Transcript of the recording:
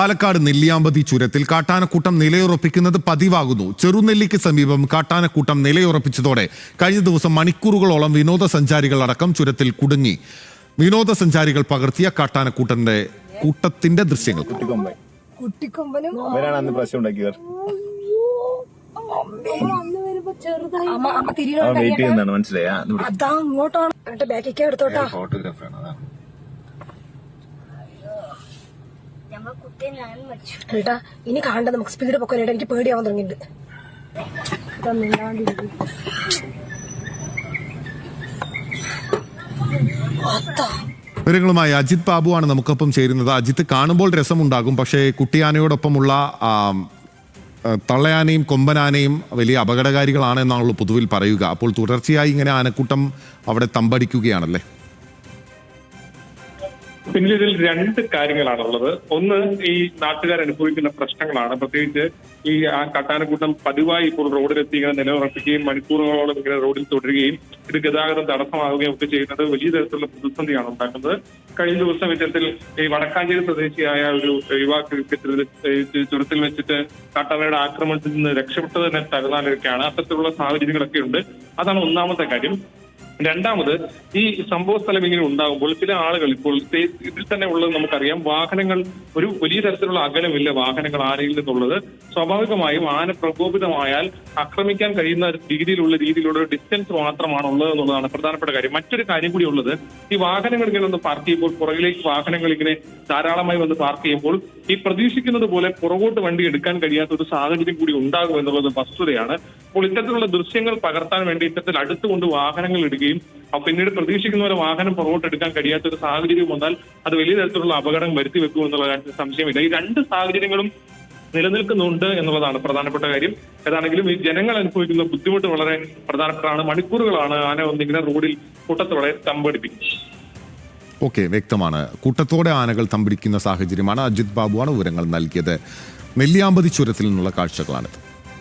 പാലക്കാട് നെല്ലിയാമ്പതി ചുരത്തിൽ കാട്ടാനക്കൂട്ടം നിലയുറപ്പിക്കുന്നത് പതിവാകുന്നു. ചെറുനെല്ലിക്ക് സമീപം കാട്ടാനക്കൂട്ടം നിലയുറപ്പിച്ചതോടെ കഴിഞ്ഞ ദിവസം മണിക്കൂറുകളോളം വിനോദസഞ്ചാരികൾ അടക്കം ചുരത്തിൽ കുടുങ്ങി. വിനോദസഞ്ചാരികൾ പകർത്തിയ കാട്ടാനക്കൂട്ടന്റെ കൂട്ടത്തിന്റെ ദൃശ്യങ്ങൾ മനസ്സിലായാ? അതാ അങ്ങോട്ടാണ്. ബാക്കിലേക്ക് എടുത്തോട്ടാ. ഫോട്ടോഗ്രാഫറാണ് ഏട്ടാ ഇനി കാണണ്ട നമുക്ക് സ്പീഡ് പൊക്കാനായിട്ട് എനിക്ക് പേടിയാവാൻ തുടങ്ങിയിട്ടുണ്ട്. വിവരങ്ങളുമായി അജിത് ബാബുവാണ് നമുക്കൊപ്പം ചേരുന്നത്. അജിത്ത് കാണുമ്പോൾ രസമുണ്ടാകും പക്ഷേ കുട്ടിയാനയോടൊപ്പമുള്ള തള്ളയാനയും കൊമ്പനാനയും വലിയ അപകടകാരികളാണെന്നാണല്ലോ പൊതുവിൽ പറയുക. അപ്പോൾ തുടർച്ചയായി ഇങ്ങനെ ആനക്കൂട്ടം അവിടെ തമ്പടിക്കുകയാണല്ലേ? പിന്നിൽ ഇതിൽ രണ്ട് കാര്യങ്ങളാണ് ഉള്ളത് ഒന്ന് ഈ നാട്ടുകാർ അനുഭവിക്കുന്ന പ്രശ്നങ്ങളാണ്. പ്രത്യേകിച്ച് ഈ ആ കട്ടാനക്കൂട്ടം പതിവായി ഇപ്പോൾ റോഡിലെത്തി ഇങ്ങനെ നിലയുറപ്പിക്കുകയും മണിക്കൂറുകളോളം ഇങ്ങനെ റോഡിൽ തുടരുകയും ഇത് ഗതാഗതം തടസ്സമാവുകയും ഒക്കെ ചെയ്യുന്നത് വലിയ തരത്തിലുള്ള പ്രതിസന്ധിയാണ് ഉണ്ടാക്കുന്നത്. കഴിഞ്ഞ ദിവസം ഇത്തരത്തിൽ ഈ വടക്കാഞ്ചേരി സ്വദേശിയായ ഒരു യുവാക്കൾ ചുരത്തിൽ വെച്ചിട്ട് കാട്ടാനയുടെ ആക്രമണത്തിൽ നിന്ന് രക്ഷപ്പെട്ടത് തന്നെ തകർന്നാലൊക്കെയാണ് അത്തരത്തിലുള്ള സാഹചര്യങ്ങളൊക്കെ ഉണ്ട്. അതാണ് ഒന്നാമത്തെ കാര്യം. രണ്ടാമത് ഈ സംഭവ സ്ഥലം ഇങ്ങനെ ഉണ്ടാകുമ്പോൾ ചില ആളുകൾ ഇപ്പോൾ ഇതിൽ തന്നെ ഉള്ളത് നമുക്കറിയാം. വാഹനങ്ങൾ ഒരു വലിയ തരത്തിലുള്ള അകലമില്ല വാഹനങ്ങൾ ആരെയിൽ നിന്നുള്ളത് സ്വാഭാവികമായും ആന പ്രകോപിതമായാൽ ആക്രമിക്കാൻ കഴിയുന്ന രീതിയിലുള്ള രീതിയിലുള്ള ഒരു ഡിസ്റ്റൻസ് മാത്രമാണ് ഉള്ളത് എന്നുള്ളതാണ് പ്രധാനപ്പെട്ട കാര്യം. മറ്റൊരു കാര്യം കൂടി ഉള്ളത് ഈ വാഹനങ്ങൾ ഇങ്ങനെ ഒന്ന് പാർക്ക് ചെയ്യുമ്പോൾ പുറകിലേക്ക് വാഹനങ്ങൾ ഇങ്ങനെ ധാരാളമായി വന്ന് പാർക്ക് ചെയ്യുമ്പോൾ ഈ പ്രതീക്ഷിക്കുന്നത് പോലെ പുറകോട്ട് വണ്ടി എടുക്കാൻ കഴിയാത്ത ഒരു സാഹചര്യം കൂടി ഉണ്ടാകും എന്നുള്ളത് വസ്തുതയാണ്. അപ്പോൾ ഇത്തരത്തിലുള്ള ദൃശ്യങ്ങൾ പകർത്താൻ വേണ്ടി ഇത്തരത്തിൽ അടുത്തുകൊണ്ട് വാഹനങ്ങൾ ഇടുകയും പിന്നീട് പ്രതീക്ഷിക്കുന്ന പോലെ വാഹനം പുറകോട്ട് എടുക്കാൻ കഴിയാത്ത ഒരു സാഹചര്യം വന്നാൽ അത് വലിയ തരത്തിലുള്ള അപകടം വരുത്തി വെക്കും എന്നുള്ള കാര്യത്തിൽ സംശയമില്ല. ഈ രണ്ട് സാഹചര്യങ്ങളും നിലനിൽക്കുന്നുണ്ട് എന്നുള്ളതാണ് പ്രധാനപ്പെട്ട കാര്യം. ഏതാണെങ്കിലും ഈ ജനങ്ങൾ അനുഭവിക്കുന്ന ബുദ്ധിമുട്ട് വളരെ പ്രധാനപ്പെട്ടതാണ്. മണിക്കൂറുകളാണ് ആന ഒന്നിങ്ങനെ റോഡിൽ കൂട്ടത്തോടെ തമ്പടിപ്പിക്കുന്നത്. ഓക്കെ വ്യക്തമാണ്. കൂട്ടത്തോടെ ആനകൾ തമ്പിടിക്കുന്ന സാഹചര്യമാണ് അജിത് ബാബുവാണ് വിവരങ്ങൾ നൽകിയത്. നെല്ലിയാമ്പതി ചുരത്തിൽ നിന്നുള്ള കാഴ്ചകളാണിത്.